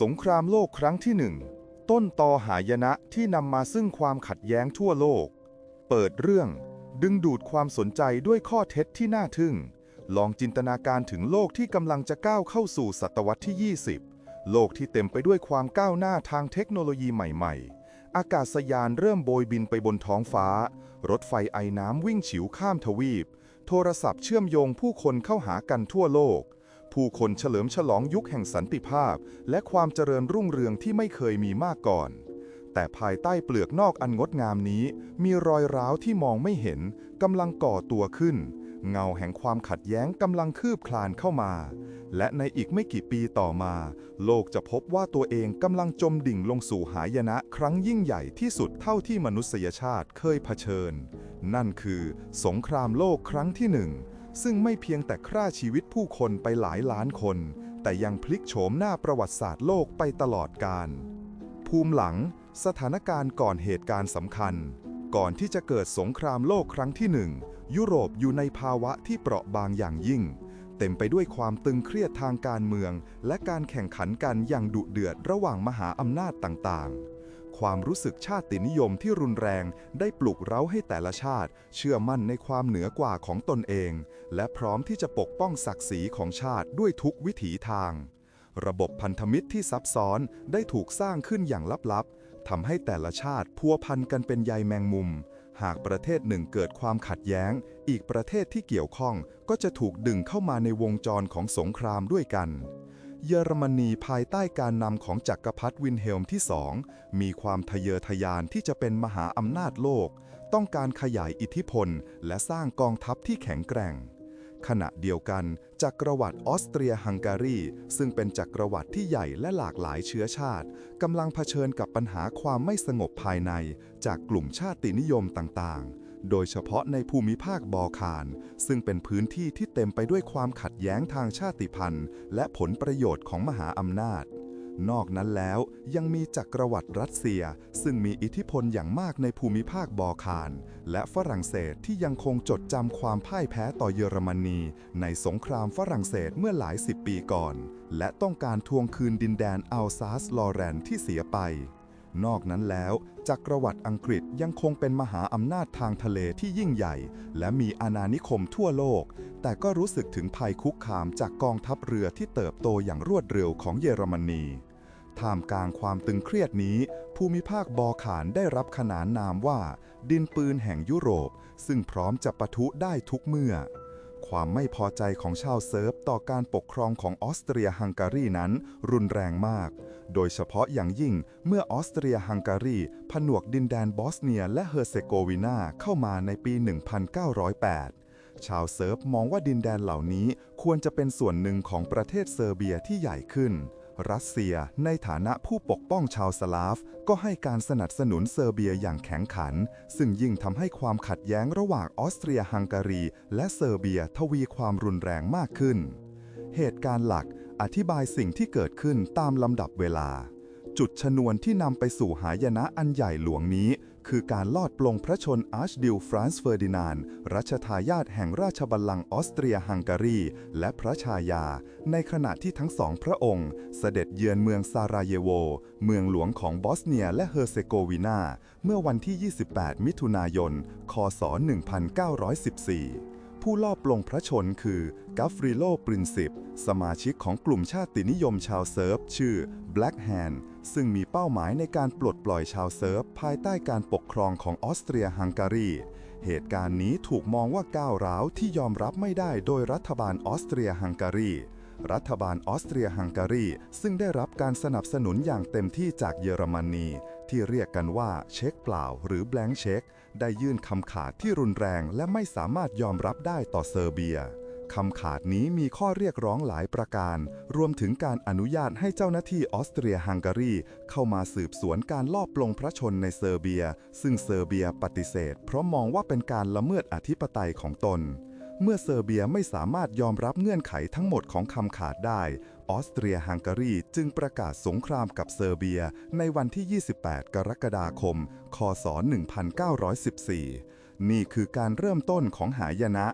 สงครามโลกครั้งที่หนึ่งต้นตอหายนะที่นำมาซึ่งความขัดแย้งทั่วโลก เปิดเรื่อง ดึงดูดความสนใจด้วยข้อเท็จที่น่าทึ่ง ลองจินตนาการถึงโลกที่กำลังจะก้าวเข้าสู่ศตวรรษที่ 20 โลกที่เต็มไปด้วยความก้าวหน้าทางเทคโนโลยีใหม่ๆ อากาศยานเริ่มโบยบินไปบนท้องฟ้า รถไฟไอน้ำวิ่งฉิวข้ามทวีป โทรศัพท์เชื่อมโยงผู้คนเข้าหากันทั่วโลก ผู้คนเฉลิมฉลองยุคแห่งสันติภาพ และความเจริญรุ่งเรืองที่ไม่เคยมีมาก่อน แต่ภายใต้เปลือกนอกอันงดงามนี้ มีรอยร้าวที่มองไม่เห็นกำลังก่อตัวขึ้น เงาแห่งความขัดแย้งกำลังคืบคลานเข้ามา และในอีกไม่กี่ปีต่อมา โลกจะพบว่าตัวเองกำลังจมดิ่งลงสู่หายนะครั้งยิ่งใหญ่ที่สุดเท่าที่มนุษยชาติเคยเผชิญ นั่นคือ สงครามโลกครั้งที่หนึ่ง ซึ่งไม่เพียงแต่ฆ่าชีวิตผู้คนไปหลายล้านคน แต่ยังพลิกโฉมหน้าประวัติศาสตร์โลกไปตลอดกาลภูมิหลังสถานการณ์ก่อนเหตุการณ์สำคัญ ก่อนที่จะเกิดสงครามโลกครั้งที่หนึ่งยุโรปอยู่ในภาวะที่เปราะบางอย่างยิ่ง เต็มไปด้วยความตึงเครียดทางการเมือง และการแข่งขันกันอย่างดุเดือดระหว่างมหาอำนาจต่างๆ ความรู้สึกชาตินิยมที่รุนแรงได้ปลุกเร้าให้แต่ละชาติ เชื่อมั่นในความเหนือกว่าของตนเอง และพร้อมที่จะปกป้องศักดิ์ศรีของชาติด้วยทุกวิถีทาง ระบบพันธมิตรที่ซับซ้อนได้ถูกสร้างขึ้นอย่างลับๆทำให้แต่ละชาติพัวพันกันเป็นใยแมงมุม หากประเทศหนึ่งเกิดความขัดแย้ง อีกประเทศที่เกี่ยวข้องก็จะถูกดึงเข้ามาในวงจรของสงครามด้วยกัน เยอรมนีภายใต้การนำของจักรพรรดิวินเฮลมที่สองมีความทะเยอทะยานที่จะเป็นมหาอำนาจโลก ต้องการขยายอิทธิพล และสร้างกองทัพที่แข็งแกร่ง ขณะเดียวกันจักรวรรดิออสเตรียฮังการี ซึ่งเป็นจักรวรรดิที่ใหญ่และหลากหลายเชื้อชาติกำลังเผชิญกับปัญหาความไม่สงบภายใน จากกลุ่มชาตินิยมต่างๆ โดยเฉพาะในภูมิภาคบอลข่าน ซึ่งเป็นพื้นที่ที่เต็มไปด้วยความขัดแย้งทางชาติพันธุ์ และผลประโยชน์ของมหาอำนาจ นอกนั้นแล้วยังมีจักรวรรดิรัสเซีย ซึ่งมีอิทธิพลอย่างมากในภูมิภาคบอลข่าน และฝรั่งเศสที่ยังคงจดจำความพ่ายแพ้ต่อเยอรมนี ในสงครามฝรั่งเศสเมื่อหลายสิบปีก่อน และต้องการทวงคืนดินแดนอัลซาสลอแรนที่เสียไป นอกนั้นแล้วจักรวรรดิอังกฤษยังคงเป็นมหาอำนาจทางทะเลที่ยิ่งใหญ่ และมีอาณานิคมทั่วโลก แต่ก็รู้สึกถึงภัยคุกคามจากกองทัพเรือที่เติบโตอย่างรวดเร็วของเยอรมนีท่ามกลางความตึงเครียดนี้ ภูมิภาคบอขานได้รับขนานนามว่า ดินปืนแห่งยุโรป ซึ่งพร้อมจะปะทุได้ทุกเมื่อ ความไม่พอใจของชาวเซิร์ฟต่อการปกครองของออสเตรียฮังการีนั้นรุนแรงมาก โดยเฉพาะอย่างยิ่งเมื่อออสเตรียฮังการี ผนวกดินแดนบอสเนียและเฮอร์เซโกวีนาเข้ามาในปี 1908 ชาวเซิร์ฟมองว่าดินแดนเหล่านี้ควรจะเป็นส่วนหนึ่งของประเทศเซอร์เบียที่ใหญ่ขึ้น รัสเซียในฐานะผู้ปกป้องชาวสลาฟ ก็ให้การสนับสนุนเซอร์เบียอย่างแข็งขัน ซึ่งยิ่งทำให้ความขัดแย้งระหว่างออสเตรียฮังการี และเซอร์เบียทวีความรุนแรงมากขึ้นเหตุการณ์หลัก อธิบายสิ่งที่เกิดขึ้นตามลำดับเวลา จุดชนวนที่นำไปสู่หายนะอันใหญ่หลวงนี้ คือการลอดปลงพระชนอาร์ชดิลฟรานซ์เฟอร์ดินานด์รัชทายาทแห่งราชบัลลังก์ออสเตรียฮังการี และพระชายา ในขณะที่ทั้งสองพระองค์ เสด็จเยือนเมืองซาราเยโว เมืองหลวงของบอสเนียและเฮอร์เซโกวีนาเมื่อวันที่ 28 มิถุนายน คศ 1914 ผู้ลอบปลงพระชนคือกัฟริโลปรินซิปสมาชิกของกลุ่มชาตินิยมชาวเซิร์ฟ ชื่อ Black Hand ซึ่งมีเป้าหมายในการปลดปล่อยชาวเซิร์ฟ ภายใต้การปกครองของออสเตรียฮังการี เหตุการณ์นี้ถูกมองว่าก้าวร้าวที่ยอมรับไม่ได้โดยรัฐบาลออสเตรียฮังการีรัฐบาลออสเตรียฮังการีซึ่งได้รับการสนับสนุนอย่างเต็มที่จากเยอรมนี ที่เรียกกันว่าเช็คเปล่าหรือแบงค์เช็ค ได้ยื่นคำขาดที่รุนแรงและไม่สามารถยอมรับได้ต่อเซอร์เบียคำขาดนี้มีข้อเรียกร้องหลายประการ รวมถึงการอนุญาตให้เจ้าหน้าที่ออสเตรียฮังการี เข้ามาสืบสวนการลอบปลงพระชนในเซอร์เบีย ซึ่งเซอร์เบียปฏิเสธ เพราะมองว่าเป็นการละเมิดอธิปไตยของตน เมื่อเซอร์เบียไม่สามารถยอมรับเงื่อนไขทั้งหมดของคำขาดได้ ออสเตรียฮังการีจึงประกาศสงครามกับเซอร์เบียในวันที่ 28 กรกฎาคม คศ 1914 นี่คือการเริ่มต้นของหายนะ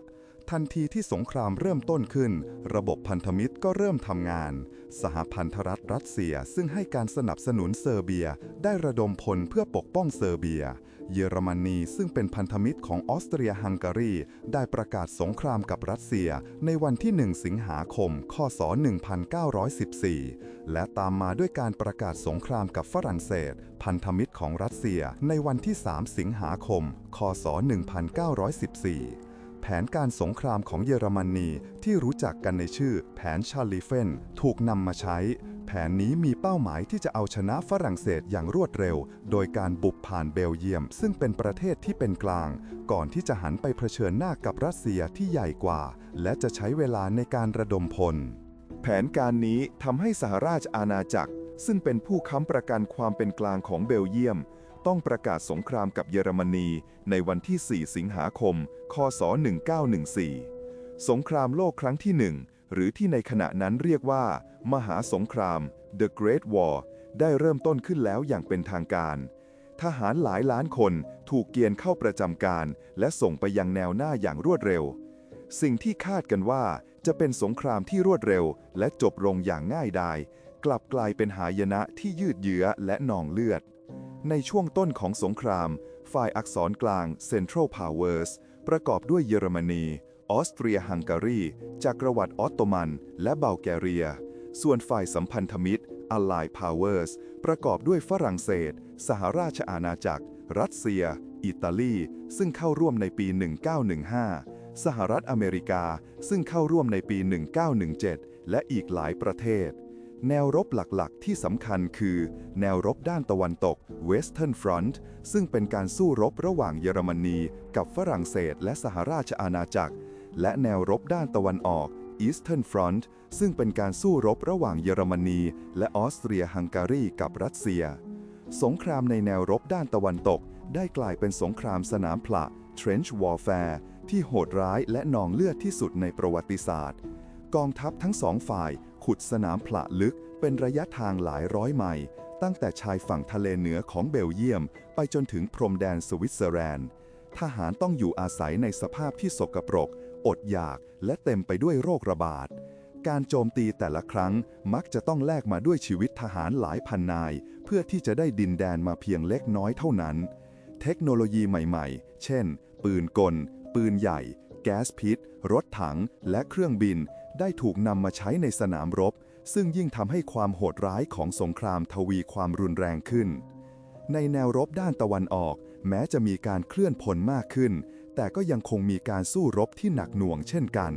ทันทีที่สงครามเริ่มต้นขึ้น ระบบพันธมิตรก็เริ่มทำงาน สหพันธรัฐรัสเซียซึ่งให้การสนับสนุนเซอร์เบีย ได้ระดมพลเพื่อปกป้องเซอร์เบีย เยอรมนีซึ่งเป็นพันธมิตรของออสเตรียฮังการี ได้ประกาศสงครามกับรัสเซียในวันที่ 1 สิงหาคม คศ 1914 และตามมาด้วยการประกาศสงครามกับฝรั่งเศส พันธมิตรของรัสเซียในวันที่ 3 สิงหาคม คศ 1914 แผนการสงครามของเยอรมนีที่รู้จักกันในชื่อแผนชาลีเฟนถูกนำมาใช้ แผนนี้มีเป้าหมายที่จะเอาชนะฝรั่งเศสอย่างรวดเร็ว โดยการบุกผ่านเบลเยียม ซึ่งเป็นประเทศที่เป็นกลาง ก่อนที่จะหันไปเผชิญหน้ากับรัสเซียที่ใหญ่กว่า และจะใช้เวลาในการระดมพล แผนการนี้ทำให้สหราชอาณาจักร ซึ่งเป็นผู้ค้ำประกันความเป็นกลางของเบลเยียม ต้องประกาศสงครามกับเยอรมนีในวันที่ 4 สิงหาคม คศ 1914 สงครามโลกครั้งที่หนึ่งหรือที่ในขณะนั้นเรียกว่า มหาสงคราม The Great War ได้เริ่มต้นขึ้นแล้วอย่างเป็นทางการ ทหารหลายล้านคนถูกเกณฑ์เข้าประจำการ และส่งไปยังแนวหน้าอย่างรวดเร็ว สิ่งที่คาดกันว่าจะเป็นสงครามที่รวดเร็ว และจบลงอย่างง่ายดาย กลับกลายเป็นหายนะที่ยืดเยื้อและนองเลือด ในช่วงต้นของสงคราม ฝ่ายอักษรกลาง Central Powers ประกอบด้วยเยอรมนี ออสเตรียฮังการี จักรวรรดิออตโตมัน และเบลแกเรีย ส่วนฝ่ายสัมพันธมิตร Allied Powers ประกอบด้วยฝรั่งเศส สหราชอาณาจักร รัสเซีย อิตาลี ซึ่งเข้าร่วมในปี 1915 สหรัฐอเมริกา ซึ่งเข้าร่วมในปี 1917 และอีกหลายประเทศ แนวรบหลักๆ ที่สำคัญคือ แนวรบด้านตะวันตก Western Front ซึ่งเป็นการสู้รบระหว่างเยอรมนีกับฝรั่งเศสและสหราชอาณาจักร และแนวรบด้านตะวันออก Eastern Front ซึ่งเป็นการสู้รบระหว่างเยอรมนีและออสเตรียฮังการีกับรัสเซีย สงครามในแนวรบด้านตะวันตก ได้กลายเป็นสงครามสนามผละ Trench Warfare ที่โหดร้ายและนองเลือดที่สุดในประวัติศาสตร์ กองทัพทั้งสองฝ่าย ขุดสนามผละลึกเป็นระยะทางหลายร้อยไมล์ตั้งแต่ชายฝั่งทะเลเหนือของเบลเยียม ไปจนถึงพรมแดนสวิตเซอร์แลนด์ทหารต้องอยู่อาศัยในสภาพที่สกปรก อดอยากและเต็มไปด้วยโรคระบาด การโจมตีแต่ละครั้งมักจะต้องแลกมาด้วยชีวิตทหารหลายพันนาย เพื่อที่จะได้ดินแดนมาเพียงเล็กน้อยเท่านั้น เทคโนโลยีใหม่ๆ เช่น ปืนกล ปืนใหญ่ แก๊สพิษ รถถัง และเครื่องบิน ได้ถูกนำมาใช้ในสนามรบ ซึ่งยิ่งทำให้ความโหดร้ายของสงครามทวีความรุนแรงขึ้น ในแนวรบด้านตะวันออก แม้จะมีการเคลื่อนพลมากขึ้น แต่ก็ยังคงมีการสู้รบที่หนักหน่วงเช่นกัน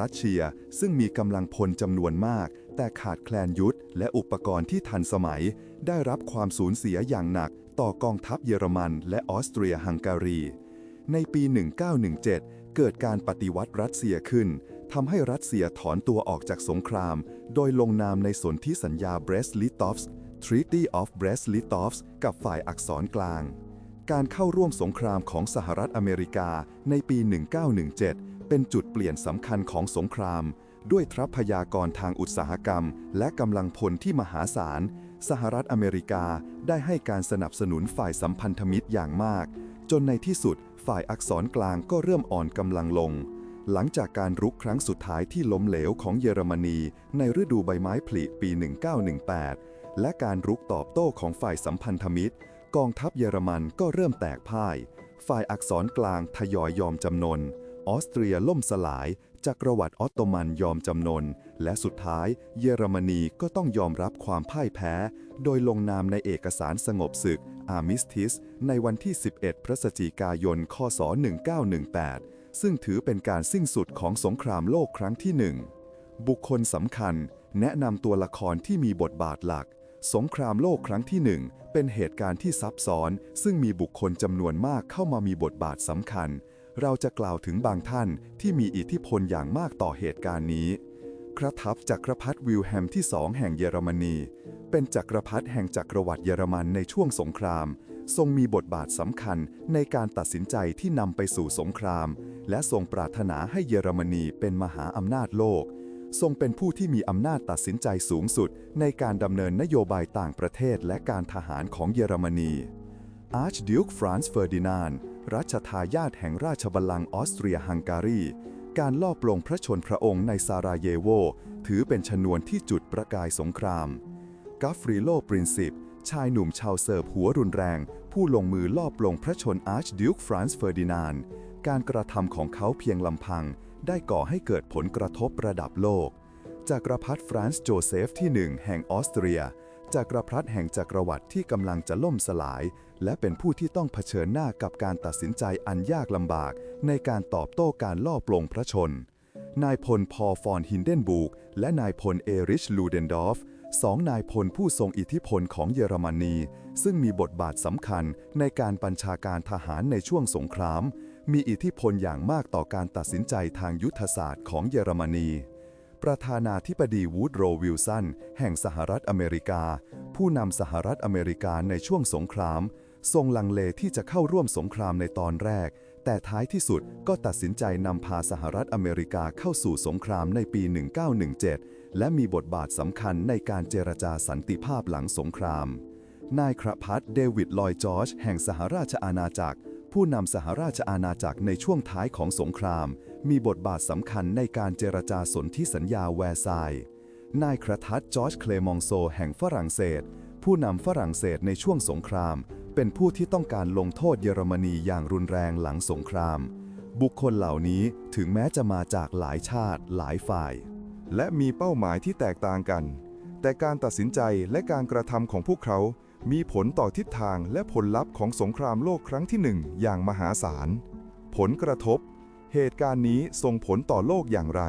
รัสเซียซึ่งมีกำลังพลจำนวนมาก แต่ขาดแคลนยุทธและอุปกรณ์ที่ทันสมัย ได้รับความสูญเสียอย่างหนัก ต่อกองทัพเยอรมันและออสเตรียฮังการี ในปี 1917 เกิดการปฏิวัติรัสเซียขึ้น ทำให้รัสเซียถอนตัวออกจากสงคราม โดยลงนามในสนธิสัญญาเบรสลิตอฟส์ Treaty of Brest-Litovsk กับฝ่ายอักษรกลาง การเข้าร่วมสงครามของสหรัฐอเมริกาในปี 1917 เป็นจุดเปลี่ยนสำคัญของสงคราม ด้วยทรัพยากรทางอุตสาหกรรม และกำลังพลที่มหาศาล สหรัฐอเมริกาได้ให้การสนับสนุนฝ่ายสัมพันธมิตรอย่างมาก จนในที่สุดฝ่ายอักษรกลางก็เริ่มอ่อนกำลังลง หลังจากการรุกครั้งสุดท้ายที่ล้มเหลวของเยอรมนี ในฤดูใบไม้ผลิปี 1918 และการรุกตอบโต้ของฝ่ายสัมพันธมิตร กองทัพเยอรมันก็เริ่มแตกพ่าย ฝ่ายอักษรกลางทยอยยอมจำนน ออสเตรียล่มสลาย จักรวรรดิออตโตมันยอมจำนน และสุดท้ายเยอรมนีก็ต้องยอมรับความพ่ายแพ้ โดยลงนามในเอกสารสงบศึกอามิสติสในวันที่ 11 พฤศจิกายน คศ 1918 ซึ่งถือเป็นการสิ้นสุดของสงครามโลกครั้งที่หนึ่ง บุคคลสำคัญแนะนำตัวละครที่มีบทบาทหลัก สงครามโลกครั้งที่หนึ่งเป็นเหตุการณ์ที่ซับซ้อน ซึ่งมีบุคคลจำนวนมากเข้ามามีบทบาทสำคัญ เราจะกล่าวถึงบางท่านที่มีอิทธิพลอย่างมากต่อเหตุการณ์นี้กระทับจักรพรรดิวิลแฮมที่สองแห่งเยอรมนี เป็นจักรพรรดิแห่งจักรวรรดิเยอรมันในช่วงสงคราม ทรงมีบทบาทสำคัญในการตัดสินใจที่นำไปสู่สงคราม และทรงปรารถนาให้เยอรมนีเป็นมหาอำนาจโลก ทรงเป็นผู้ที่มีอำนาจตัดสินใจสูงสุด ในการดำเนินนโยบายต่างประเทศและการทหารของเยอรมนีอาร์ชดิวกฟรานซ์เฟอร์ดินานด์รัชทายาทแห่งราชบัลลังก์ออสเตรียฮังการี การลอบปลงพระชนพระองค์ในซาราเยโว ถือเป็นชนวนที่จุดประกายสงครามกัฟฟริโลปรินซิปชายหนุ่มชาวเซิร์บหัวรุนแรง ผู้ลงมือลอบปลงพระชนอาร์ชดิวค์ฟรานซ์เฟอร์ดินานด์ การกระทำของเขาเพียงลำพัง ได้ก่อให้เกิดผลกระทบระดับโลกจากกรพรรดิฟรานซ์โจเซฟที่หนึ่งแห่งออสเตรียจากกรพรรดิแห่งจักรวรรดิที่กำลังจะล่มสลาย และเป็นผู้ที่ต้องเผชิญหน้ากับการตัดสินใจอันยากลำบาก ในการตอบโต้การล่อปลงพระชน นายพลพอฟอนฮินเดนบูก และนายพลเอริชลูเดนดอฟสองนายพลผู้ทรงอิทธิพลของเยอรมนี ซึ่งมีบทบาทสำคัญในการบัญชาการทหารในช่วงสงคราม มีอิทธิพลอย่างมากต่อการตัดสินใจทางยุทธศาสตร์ของเยอรมนี ประธานาธิบดีวูดโรวิลสันแห่งสหรัฐอเมริกา ผู้นำสหรัฐอเมริกาในช่วงสงคราม ทรงลังเลที่จะเข้าร่วมสงครามในตอนแรก แต่ท้ายที่สุดก็ตัดสินใจนำพาสหรัฐอเมริกาเข้าสู่สงครามในปี 1917 และมีบทบาทสำคัญในการเจรจาสันติภาพหลังสงคราม นายครพัฒเดวิดลอยจอร์จแห่งสหราชอาณาจักร ผู้นำสหราชอาณาจักรในช่วงท้ายของสงคราม มีบทบาทสำคัญในการเจรจาสนธิสัญญาแวร์ซายน์นายครทัศน์จอร์จเคลมองโซแห่งฝรั่งเศส ผู้นำฝรั่งเศสในช่วงสงคราม เป็นผู้ที่ต้องการลงโทษเยอรมนีอย่างรุนแรงหลังสงคราม บุคคลเหล่านี้ถึงแม้จะมาจากหลายชาติหลายฝ่าย และมีเป้าหมายที่แตกต่างกัน แต่การตัดสินใจและการกระทำของพวกเขา มีผลต่อทิศทางและผลลัพธ์ของสงครามโลกครั้งที่หนึ่งอย่างมหาศาล ผลกระทบ เหตุการณ์นี้ส่งผลต่อโลกอย่างไร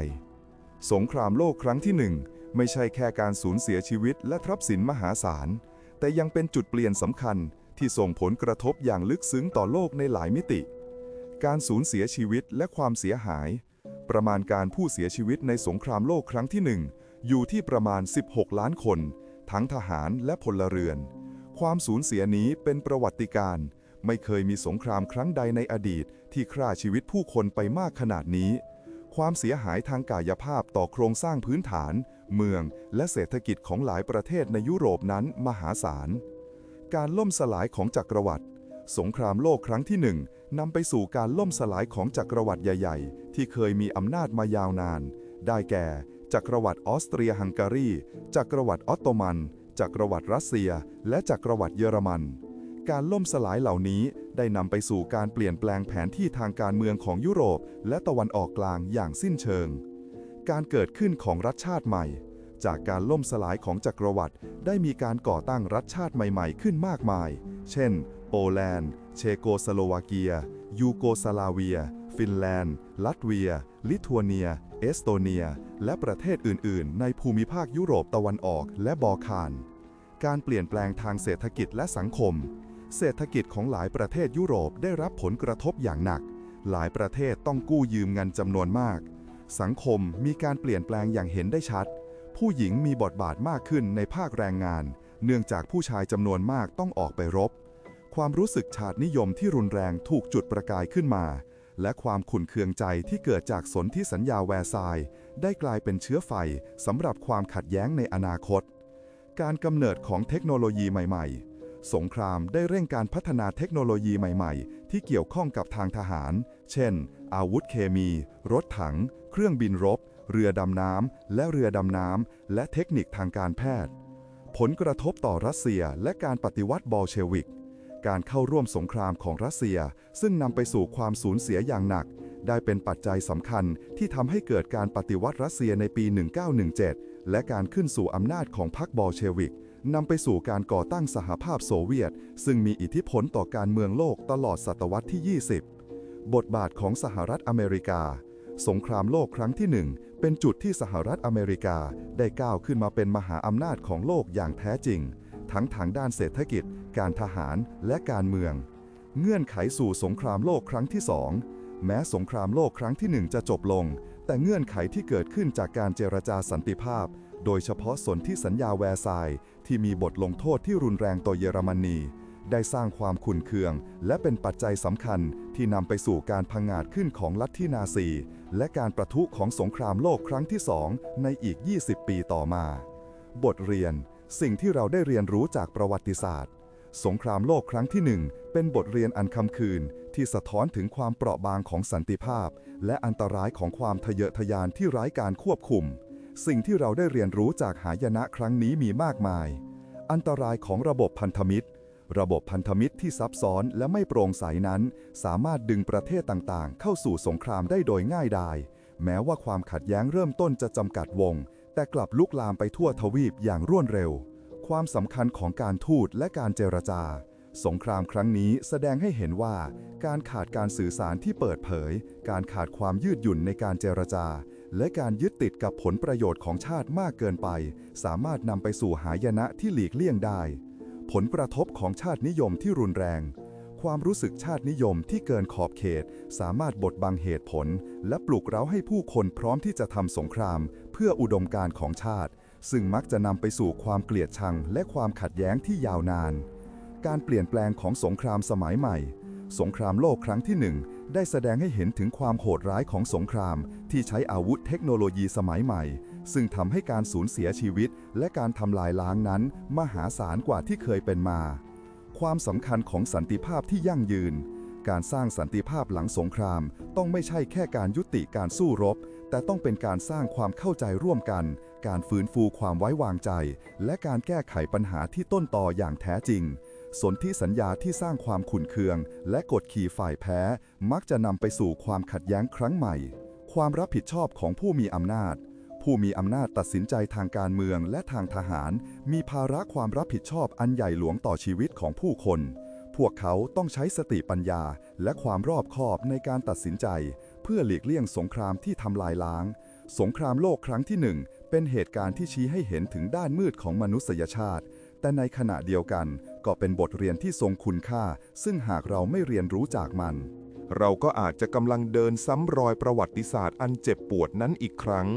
สงครามโลกครั้งที่หนึ่งไม่ใช่แค่การสูญเสียชีวิตและทรัพย์สินมหาศาล แต่ยังเป็นจุดเปลี่ยนสำคัญที่ส่งผลกระทบอย่างลึกซึ้งต่อโลกในหลายมิติ การสูญเสียชีวิตและความเสียหาย ประมาณการผู้เสียชีวิตในสงครามโลกครั้งที่หนึ่งอยู่ที่ประมาณ 16 ล้านคน ทั้งทหารและพลเรือน ความสูญเสียนี้เป็นประวัติการ ไม่เคยมีสงครามครั้งใดในอดีตที่ฆ่าชีวิตผู้คนไปมากขนาดนี้ ความเสียหายทางกายภาพต่อโครงสร้างพื้นฐาน เมือง และเศรษฐกิจของหลายประเทศในยุโรปนั้นมหาศาล การล่มสลายของจักรวรรดิสงครามโลกครั้งที่หนึ่งนำไปสู่การล่มสลายของจักรวรรดิใหญ่ ๆ ที่เคยมีอำนาจมายาวนาน ได้แก่ จักรวรรดิออสเตรียฮังการี จักรวรรดิออตโตมัน จักรวรรดิรัสเซีย และจักรวรรดิเยอรมัน การล่มสลายเหล่านี้ได้นำไปสู่การเปลี่ยนแปลงแผนที่ทางการเมืองของยุโรป และตะวันออกกลางอย่างสิ้นเชิง การเกิดขึ้นของรัฐชาติใหม่ จากการล่มสลายของจักรวรรดิได้มีการก่อตั้งรัฐชาติใหม่ๆ ขึ้นมากมาย เช่น โปแลนด์ เชโกสโลวาเกีย ยูโกสลาเวีย ฟินแลนด์ ลัตเวีย ลิทัวเนีย เอสโตเนีย และประเทศอื่น ๆ ในภูมิภาคยุโรปตะวันออกและบอลข่าน การเปลี่ยนแปลงทางเศรษฐกิจและสังคม เศรษฐกิจของหลายประเทศยุโรปได้รับผลกระทบอย่างหนัก หลายประเทศต้องกู้ยืมเงินจำนวนมาก สังคมมีการเปลี่ยนแปลงอย่างเห็นได้ชัด ผู้หญิงมีบทบาทมากขึ้นในภาคแรงงาน เนื่องจากผู้ชายจำนวนมากต้องออกไปรบ ความรู้สึกชาตินิยมที่รุนแรงถูกจุดประกายขึ้นมา และความขุ่นเคืองใจที่เกิดจากสนธิสัญญาแวร์ซายน์ได้กลายเป็นเชื้อไฟสำหรับความขัดแย้งในอนาคต การกำเนิดของเทคโนโลยีใหม่ๆ สงครามได้เร่งการพัฒนาเทคโนโลยีใหม่ๆ ที่เกี่ยวข้องกับทางทหาร เช่น อาวุธเคมี รถถัง เครื่องบินรบ เรือดำน้ำ และเรือดำน้ำ และเทคนิคทางการแพทย์ ผลกระทบต่อรัสเซียและการปฏิวัติบอลเชวิก การเข้าร่วมสงครามของรัสเซีย ซึ่งนำไปสู่ความสูญเสียอย่างหนัก ได้เป็นปัจจัยสำคัญที่ทำให้เกิดการปฏิวัติรัสเซียในปี 1917 และการขึ้นสู่อำนาจของพรรคบอลเชวิกนำไปสู่การก่อตั้งสหภาพโซเวียต ซึ่งมีอิทธิพลต่อการเมืองโลกตลอดศตวรรษที่ 20 บทบาทของสหรัฐอเมริกา สงครามโลกครั้งที่หนึ่งเป็นจุดที่สหรัฐอเมริกาได้ก้าวขึ้นมาเป็นมหาอำนาจของโลกอย่างแท้จริง ทั้งทางด้านเศรษฐกิจ การทหารและการเมือง เงื่อนไขสู่สงครามโลกครั้งที่สองแม้สงครามโลกครั้งที่หนึ่งจะจบลง แต่เงื่อนไขที่เกิดขึ้นจากการเจรจาสันติภาพ โดยเฉพาะสนธิสัญญาแวร์ซายน์ที่มีบทลงโทษที่รุนแรงต่อเยอรมนี ได้สร้างความขุ่นเคือง และเป็นปัจจัยสำคัญที่นำไปสู่การพังงาดขึ้นของลัทธินาซี และการประทุของสงครามโลกครั้งที่สองในอีก 20 ปีต่อมา บทเรียน สิ่งที่เราได้เรียนรู้จากประวัติศาสตร์ สงครามโลกครั้งที่หนึ่งเป็นบทเรียนอันคำคืน ที่สะท้อนถึงความเปราะบางของสันติภาพ และอันตรายของความทะเยอทะยานที่ไร้การควบคุม สิ่งที่เราได้เรียนรู้จากหายนะครั้งนี้มีมากมาย อันตรายของระบบพันธมิตร ระบบพันธมิตรที่ซับซ้อนและไม่โปร่งใสนั้น สามารถดึงประเทศต่างๆ เข้าสู่สงครามได้โดยง่ายดาย แม้ว่าความขัดแย้งเริ่มต้นจะจำกัดวง แต่กลับลุกลามไปทั่วทวีปอย่างรวดเร็ว ความสำคัญของการทูตและการเจรจา สงครามครั้งนี้แสดงให้เห็นว่า การขาดการสื่อสารที่เปิดเผย การขาดความยืดหยุ่นในการเจรจา และการยึดติดกับผลประโยชน์ของชาติมากเกินไป สามารถนำไปสู่หายนะที่หลีกเลี่ยงได้ ผลกระทบของชาตินิยมที่รุนแรง ความรู้สึกชาตินิยมที่เกินขอบเขต สามารถบดบังเหตุผล และปลุกเร้าให้ผู้คนพร้อมที่จะทำสงคราม เพื่ออุดมการณ์ของชาติ ซึ่งมักจะนำไปสู่ความเกลียดชังและความขัดแย้งที่ยาวนาน การเปลี่ยนแปลงของสงครามสมัยใหม่ สงครามโลกครั้งที่หนึ่งได้แสดงให้เห็นถึงความโหดร้ายของสงคราม ที่ใช้อาวุธเทคโนโลยีสมัยใหม่ ซึ่งทำให้การสูญเสียชีวิต และการทำลายล้างนั้น มหาศาลกว่าที่เคยเป็นมา ความสำคัญของสันติภาพที่ยั่งยืน การสร้างสันติภาพหลังสงคราม ต้องไม่ใช่แค่การยุติการสู้รบ แต่ต้องเป็นการสร้างความเข้าใจร่วมกัน การฟื้นฟูความไว้วางใจ และการแก้ไขปัญหาที่ต้นต่ออย่างแท้จริง สนธิสัญญาที่สร้างความขุ่นเคือง และกดขี่ฝ่ายแพ้ มักจะนำไปสู่ความขัดแย้งครั้งใหม่ ความรับผิดชอบของผู้มีอำนาจ ผู้มีอำนาจตัดสินใจทางการเมืองและทางทหาร มีภาระความรับผิดชอบอันใหญ่หลวงต่อชีวิตของผู้คน พวกเขาต้องใช้สติปัญญา และความรอบคอบในการตัดสินใจ เพื่อหลีกเลี่ยงสงครามที่ทำลายล้างสงครามโลกครั้งที่หนึ่ง เป็นเหตุการณ์ที่ชี้ให้เห็นถึงด้านมืดของมนุษยชาติ แต่ในขณะเดียวกันก็เป็นบทเรียนที่ทรงคุณค่า ซึ่งหากเราไม่เรียนรู้จากมัน เราก็อาจจะกำลังเดินซ้ำรอยประวัติศาสตร์อันเจ็บปวดนั้นอีกครั้ง